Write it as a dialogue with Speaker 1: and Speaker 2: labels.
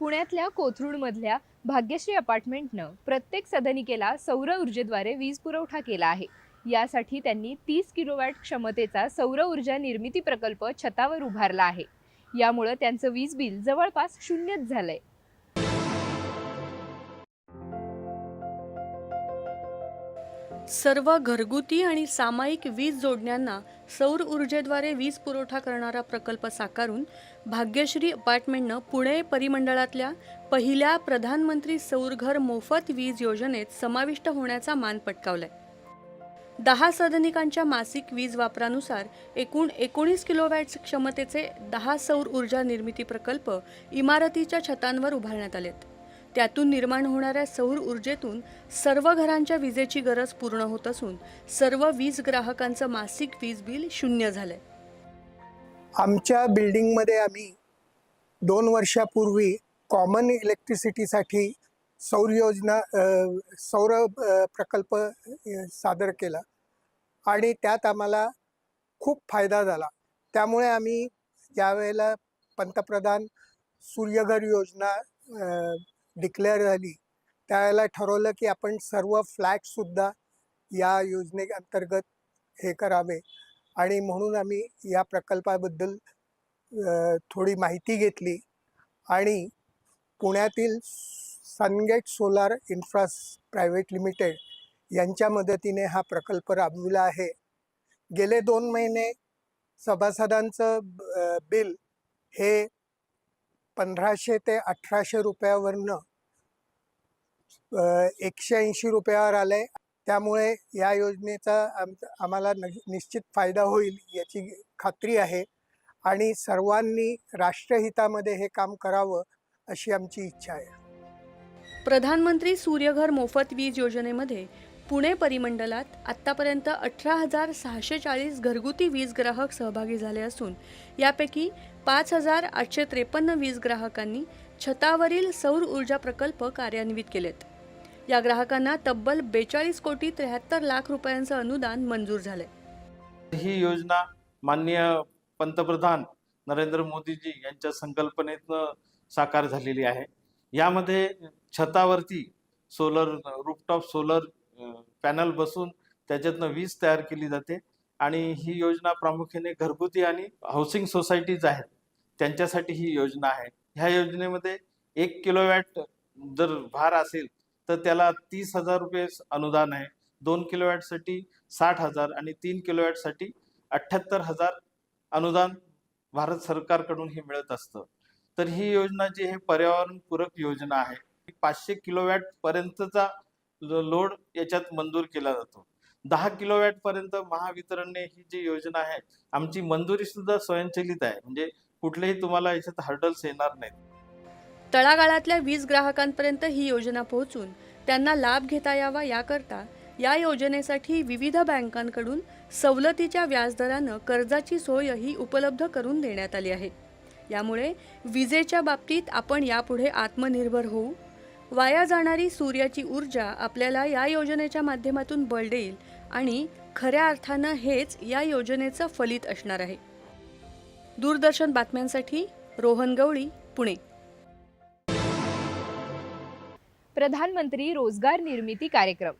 Speaker 1: पुण्यातल्या कोथरूडमधल्या भाग्यश्री अपार्टमेंटनं प्रत्येक सदनिकेला सौर ऊर्जेद्वारे वीज पुरवठा केला आहे. यासाठी त्यांनी तीस किलोवॅट क्षमतेचा सौर ऊर्जा निर्मिती प्रकल्प छतावर उभारला आहे. यामुळं त्यांचं वीज बिल जवळपास शून्यच झालंय.
Speaker 2: सर्व घरगुती आणि सामायिक वीज जोडण्यांना सौर ऊर्जेद्वारे वीज पुरवठा करणारा प्रकल्प साकारून भाग्यश्री अपार्टमेंटनं पुणे परिमंडळातल्या पहिल्या प्रधानमंत्री सौरघर मोफत वीज योजनेत समाविष्ट होण्याचा मान पटकावलाय. दहा सदनिकांच्या मासिक वीज वापरानुसार एकूण एकोणीस किलोवॅट्स क्षमतेचे दहा सौर ऊर्जा निर्मिती प्रकल्प इमारतीच्या छतांवर उभारण्यात आलेत. त्यातून निर्माण होणाऱ्या सौर ऊर्जेतून सर्व घरांच्या विजेची गरज पूर्ण होत असून सर्व वीज ग्राहकांचं मासिक वीज बिल शून्य झालंय.
Speaker 3: आमच्या बिल्डिंगमध्ये आम्ही दोन वर्षापूर्वी कॉमन इलेक्ट्रिसिटीसाठी सौर योजना सौर प्रकल्प सादर केला. आणि त्यात आम्हाला खूप फायदा झाला. त्यामुळे आम्ही ज्यावेळेला पंतप्रधान सूर्यघर योजना डिक्लेअर झाली. त्यावेळेला ठरवलं की आपण सर्व फ्लॅटसुद्धा या योजनेअंतर्गत हे करावे. आणि म्हणून आम्ही या प्रकल्पाबद्दल थोडी माहिती घेतली. आणि पुण्यातील Sungate solar infras private limited यांच्या मदतीने हा प्रकल्प राबविला आहे. गेले दोन महिने सभासदांचं बिल हे पंधराशे ते अठराशे रुपयावरनं एकशे ऐंशी रुपयावर आलंय. त्यामुळे या योजनेचा आम आम्हाला न निश्चित फायदा होईल याची खात्री आहे. आणि सर्वांनी राष्ट्रहितामध्ये हे काम करावं अशी आमची इच्छा आहे.
Speaker 2: प्रधानमंत्री सूर्यघर मोफत वीज योजनेमध्ये पुणे परिमंडलात आत्तापर्यंत अठरा हजार सहाशे चाळीस घरगुती वीज ग्राहक सहभागी झाले असून यापैकी पाच हजार आठशे त्रेपन्न वीज ग्राहकांनी छतावरील सौर ऊर्जा प्रकल्प कार्यान्वित केलेत. या ग्राहकांना तब्बल बेचाळीस कोटी त्र्याहत्तर लाख रुपयांचं अनुदान मंजूर झाले
Speaker 4: ही योजना माननीय पंतप्रधान नरेंद्र मोदीजी यांच्या संकल्पनेतनं साकार झालेली आहे. यामध्ये छतावरती सोलर रूफटॉप सोलर पॅनल बसून त्याच्यातनं वीज तयार केली जाते. आणि ही योजना प्रामुख्याने घरगुती आणि हाऊसिंग सोसायटीज आहेत. त्यांच्यासाठी ही योजना आहे. ह्या योजनेमध्ये एक किलोवॅट जर भार असेल तर त्याला तीस हजार रुपये अनुदान आहे. दोन किलोवॅटसाठी साठ हजार आणि तीन किलोवॅटसाठी अठ्ठ्याहत्तर हजार अनुदान भारत सरकारकडून हे मिळत असतं. तर ही योजना जी आहे पर्यावरणपूरक योजना आहे. पाचशे किलोवॅट पर्यंतचा लोड याच्यात मंजूर केला जातो. दहा किलोवॅट पर्यंत महावितरणने ही जी योजना आहे आमची मंजुरी सुद्धा स्वयंचलित आहे. म्हणजे कुठलेही तुम्हाला याच्यात हर्डल्स येणार नाहीत.
Speaker 2: तळागाळातल्या वीज ग्राहकांपर्यंत ही योजना पोहोचून त्यांना लाभ घेता यावा याकरता या योजनेसाठी विविध बँकांकडून सवलतीच्या व्याजदरानं कर्जाची सोय ही उपलब्ध करून देण्यात आली आहे. यामुळे विजेच्या बाबतीत आपण यापुढे आत्मनिर्भर होऊ वाया जाणारी सूर्याची ऊर्जा आपल्याला या योजनेच्या माध्यमातून बळ देईल आणि खऱ्या अर्थानं हेच या योजनेचं फलित असणार आहे. दूरदर्शन बातम्यांसाठी रोहन गवळी पुणे.
Speaker 1: प्रधानमंत्री रोजगार निर्मिती कार्यक्रम.